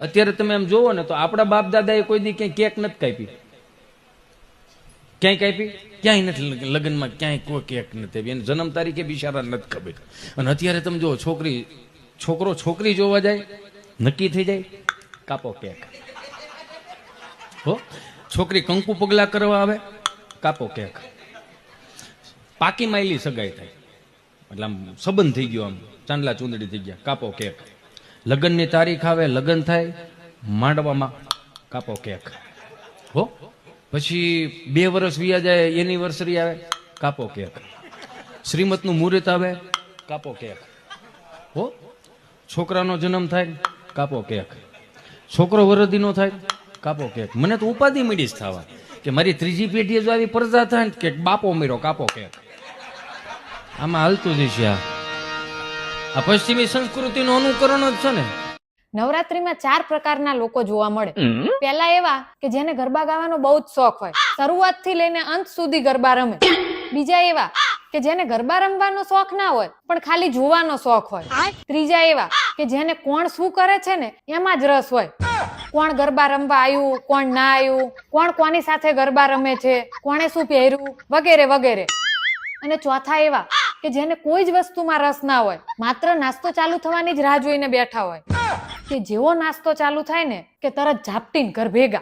અત્યારે તમે એમ જોવો ને તો આપણા બાપ દાદાએ કોઈ દી ક્યાંય કેક નથી કાપી ક્યાંય કાપી ક્યાંય નથી લગ્નમાં ક્યાંય કોઈ કેક નથી આપી. એની જન્મ તારીખે બિચારા નથી ખબર. અને અત્યારે તમે જો છોકરી, છોકરો છોકરી જોવા જાય, નક્કી થઈ જાય, કાપો કેક. હો? છોકરી કંકુ પગલા કરવા આવે, કાપો કેક. પાકી માયલી સગાઈ થાય. એટલે આમ સંબંધ થઈ ગયો આમ. ચાંદલા ચૂંદડી થઈ ગયા, કાપો કેક. લગ્નની તારીખ આવે, લગ્ન થાય, માંડવામાં કાપો કેક. હો? પછી બે વર્ષ વ્યા જાય, એનિવર્સરી આવે, કાપો કેક. શ્રીમતનું મુહૂર્ત આવે, કાપો કેક. હો? છોકરાનો જન્મ થાય, કાપો કેક. છોકરો વરદીનો થાય, કાપો કેક. મને તો ઉપાધિ મળી જ થવા. કે મારી ત્રીજી પેઢીએ જો આવી પરજા થાય ને કે બાપો મેરો, કાપો કેક. આમાં હાલતું જ છે આ. આ પશ્ચિમી સંસ્કૃતિનું અનુકરણ જ છે ને. નવરાત્રીમાં ચાર પ્રકારના લોકો જોવા મળે. પહેલા એવા કે જેને ગરબા ગાવાનો બહુ જ શોખ હોય. શરૂઆતથી લઈને અંત સુધી ગરબા રમે. બીજા એવા કે જેને ગરબા રમવાનો શોખ ના હોય પણ ખાલી જોવાનો શોખ હોય. ત્રીજા એવા કે જેને કોણ શું કરે છે ને એમાં જ રસ હોય. કોણ ગરબા રમવા આવ્યું કોણ ના આવ્યું કોણ કોની સાથે ગરબા રમે છે કોણે શું પહેર્યું વગેરે વગેરે. અને ચોથા એવા કે જેને કોઈ જ વસ્તુમાં રસ ના હોય, માત્ર નાસ્તો ચાલુ થવાની જ રાહ જોઈને બેઠા હોય. કે જેવો નાસ્તો ચાલુ થાય ને, કે તરત ઝાપટીને ઘર ભેગા.